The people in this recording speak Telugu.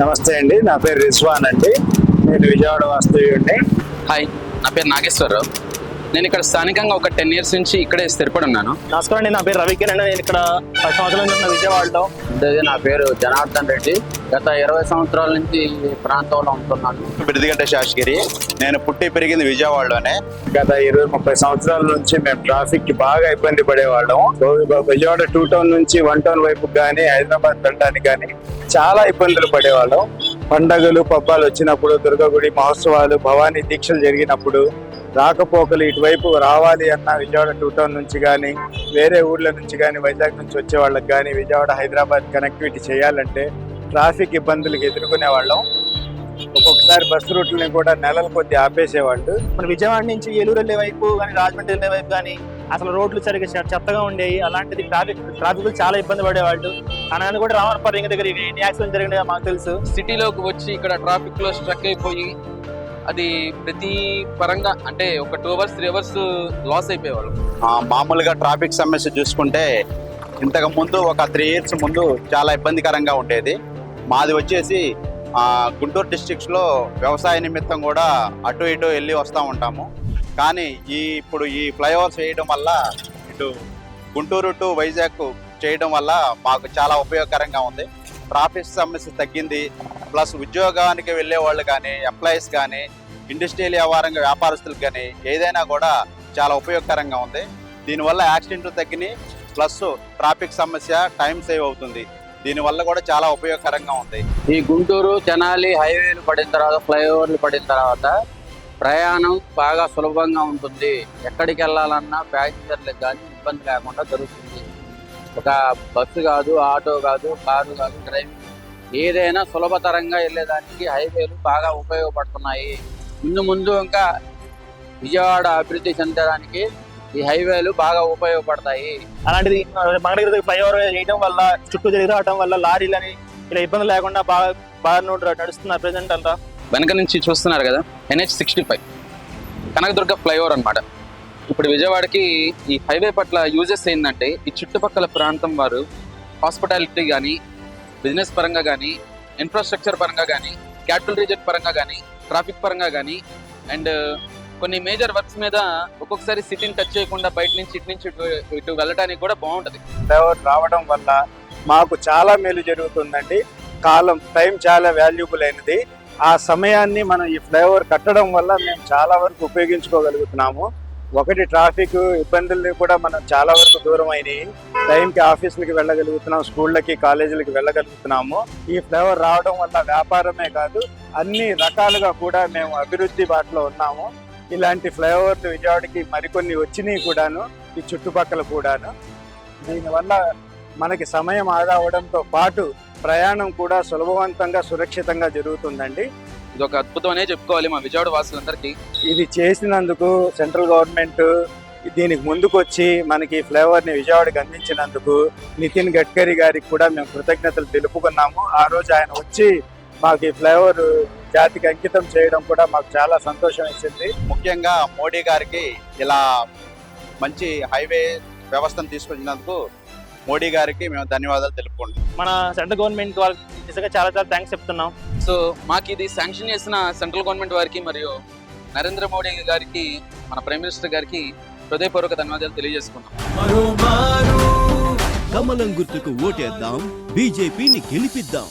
నమస్తే అండి. నా పేరు రిజ్వాన్ అండి. నేను విజయవాడ వాస్తవ్యుడిని. హాయ్. నా పేరు నాగేశ్వరరావు. నేను ఇక్కడ స్థానికంగా ఒక టెన్ ఇయర్స్ నుంచి ఇక్కడే స్థిరపడి ఉన్నాను. నమస్కారం అండి నా పేరు రవికిరణ్ నేను ఇక్కడ పది సంవత్సరాల నుంచి ఉన్న విజయవాడలో. నా పేరు జనార్దన్ రెడ్డి. గత ఇరవై సంవత్సరాల నుంచి ఈ ప్రాంతంలో ఉంటున్నాను. బిడిదిగడ్డ శాసగిరి. నేను పుట్టి పెరిగింది విజయవాడలోనే. గత ఇరవై ముప్పై సంవత్సరాల నుంచి మేము ట్రాఫిక్కి బాగా ఇబ్బంది పడేవాళ్ళం. విజయవాడ టూ టౌన్ నుంచి వన్ టౌన్ వైపు కానీ హైదరాబాద్ వెళ్ళడానికి కానీ చాలా ఇబ్బందులు పడేవాళ్ళం. పండగలు పబ్బాలు వచ్చినప్పుడు దుర్గగుడి మహోత్సవాలు భవానీ దీక్షలు జరిగినప్పుడు రాకపోకలు ఇటువైపు రావాలి అన్న విజయవాడ టూ టౌన్ నుంచి కానీ వేరే ఊర్ల నుంచి కానీ వైజాగ్ నుంచి వచ్చే వాళ్ళకి కానీ విజయవాడ హైదరాబాద్ కనెక్టివిటీ చేయాలంటే ట్రాఫిక్ ఇబ్బందులకు ఎదుర్కొనే వాళ్ళం. ఒక్కొక్కసారి బస్సు రూట్లని కూడా నెలల కొద్ది ఆపేసేవాళ్ళు. మన విజయవాడ నుంచి ఏలూరు వెళ్ళే వైపు కానీ రాజమండ్రి వెళ్ళే వైపు కానీ అసలు రోడ్లు సరిగ్గా చెత్తగా ఉండేవి. అలాంటిది ట్రాఫిక్ ట్రాఫిక్ చాలా ఇబ్బంది పడేవాళ్ళు. అలానే కూడా రామనపర్ రింగ్ దగ్గర ఇవి ఎన్ని యాక్సిడెంట్ జరిగినాయో మాకు తెలుసు. సిటీలోకి వచ్చి ఇక్కడ ట్రాఫిక్లో స్ట్రక్ అయిపోయి అది ప్రతి పరంగా అంటే ఒక two hours three hours loss అయిపోయేవాళ్ళు. ఆ, మామూలుగా ట్రాఫిక్ సమస్య చూసుకుంటే ఇంతకు ముందు ఒక త్రీ ఇయర్స్ ముందు చాలా ఇబ్బందికరంగా ఉండేది. మాది వచ్చేసి ఆ, గుంటూరు డిస్ట్రిక్ట్స్లో వ్యవసాయ నిమిత్తం కూడా అటు ఇటు వెళ్ళి వస్తూ ఉంటాము. కానీ ఈ ఇప్పుడు ఈ ఫ్లైఓవర్స్ వేయడం వల్ల ఇటు గుంటూరు టు వైజాగ్ చేయడం వల్ల మాకు చాలా ఉపయోగకరంగా ఉంది. ట్రాఫిక్ సమస్య తగ్గింది. ప్లస్ ఉద్యోగానికి వెళ్ళే వాళ్ళు కానీ ఎంప్లాయీస్ కానీ ఇండస్ట్రియల్ వ్యాపారంగా వ్యాపారస్తులకు కానీ ఏదైనా కూడా చాలా ఉపయోగకరంగా ఉంది. దీనివల్ల యాక్సిడెంట్లు తగ్గినాయి. ప్లస్ ట్రాఫిక్ సమస్య టైం సేవ్ అవుతుంది. దీనివల్ల కూడా చాలా ఉపయోగకరంగా ఉంది. ఈ గుంటూరు తెనాలి హైవేలు పడిన తర్వాత ఫ్లైఓవర్లు పడిన తర్వాత ప్రయాణం బాగా సులభంగా ఉంటుంది. ఎక్కడికి వెళ్ళాలన్నా ప్యాసింజర్లకు కానీ ఇబ్బంది లేకుండా జరుగుతుంది. ఒక బస్సు కాదు ఆటో కాదు కారు కాదు డ్రైవింగ్ ఏదైనా సులభతరంగా వెళ్ళేదానికి హైవేలు బాగా ఉపయోగపడుతున్నాయి. ముందు ముందు ఇంకా విజయవాడ అభివృద్ధి చెందడానికి ఈ హైవేలు బాగా ఉపయోగపడతాయి. అలాంటిది మంగళగిరి ఫ్లైఓవర్ వేయడం వల్ల చుట్టూ తిరిగి రావడం వల్ల లారీలని ఇలా ఇబ్బంది లేకుండా బాగా బాగా నడుస్తున్నారు ప్రజెంట్ అంతా. వెనక నుంచి చూస్తున్నారు కదా NH sixty five Kanakadurga flyover అన్నమాట. ఇప్పుడు విజయవాడకి ఈ హైవే పట్ల యూజెస్ ఏంటంటే ఈ చుట్టుపక్కల ప్రాంతం వారు హాస్పిటాలిటీ కానీ బిజినెస్ పరంగా కానీ ఇన్ఫ్రాస్ట్రక్చర్ పరంగా కానీ క్యాపిటల్ రీజన్ పరంగా కానీ ట్రాఫిక్ పరంగా కానీ అండ్ కొన్ని మేజర్ వర్క్స్ మీద ఒక్కొక్కసారి సిటీని టచ్ చేయకుండా బయట నుంచి ఇటు నుంచి ఇటు ఇటు వెళ్ళడానికి కూడా బాగుంటుంది. ఫ్లైఓవర్ రావడం వల్ల మాకు చాలా మేలు జరుగుతుందండి. కాలం టైం చాలా వాల్యుబుల్ అయినది. ఆ సమయాన్ని మనం ఈ ఫ్లైఓవర్ కట్టడం వల్ల మేము చాలా వరకు ఉపయోగించుకోగలుగుతున్నాము. ఒకటి ట్రాఫిక్ ఇబ్బందులు కూడా మనం చాలా వరకు దూరం అయినాయి. టైంకి ఆఫీసులకి వెళ్ళగలుగుతున్నాం స్కూళ్ళకి కాలేజీలకి వెళ్ళగలుగుతున్నాము. ఈ ఫ్లైఓవర్ రావడం వల్ల వ్యాపారమే కాదు అన్ని రకాలుగా కూడా మేము అభివృద్ధి బాటలో ఉన్నాము. ఇలాంటి ఫ్లైఓవర్లు విజయవాడకి మరికొన్ని వచ్చినాయి కూడాను ఈ చుట్టుపక్కల కూడాను. దీనివల్ల మనకి సమయం ఆదా అవడంతో పాటు ప్రయాణం కూడా సులభవంతంగా సురక్షితంగా జరుగుతుందండి. ఇది ఒక అద్భుతమనే చెప్పుకోవాలి మా విజయవాడ వాసులందరికీ. ఇది చేసినందుకు సెంట్రల్ గవర్నమెంట్ దీనికి ముందుకొచ్చి మనకి ఈ ఫ్లేవర్ని విజయవాడకి అందించినందుకు నితిన్ గడ్కరీ గారికి కూడా మేము కృతజ్ఞతలు తెలుపుకున్నాము. ఆ రోజు ఆయన వచ్చి మాకు ఈ ఫ్లేవర్ జాతికి అంకితం చేయడం కూడా మాకు చాలా సంతోషం ఇచ్చింది ముఖ్యంగా మోడీ గారికి ఇలా మంచి హైవే వ్యవస్థను తీసుకొచ్చినందుకు మోడీ గారికి మేము ధన్యవాదాలు తెలుపుకుంటున్నాం. మన సెంట్రల్ గవర్నమెంట్ వాళ్ళకి నిజంగా చాలా చాలా థ్యాంక్స్ చెప్తున్నాం. సో మాకు ఇది శాంక్షన్ చేసిన సెంట్రల్ గవర్నమెంట్ వారికి మరియు నరేంద్ర మోడీ గారికి మన ప్రైమ్ మినిస్టర్ గారికి హృదయపూర్వక ధన్యవాదాలు తెలియజేసుకున్నాం కమలం గుర్తుకు ఓటేద్దాం. బీజేపీని గెలిపిద్దాం.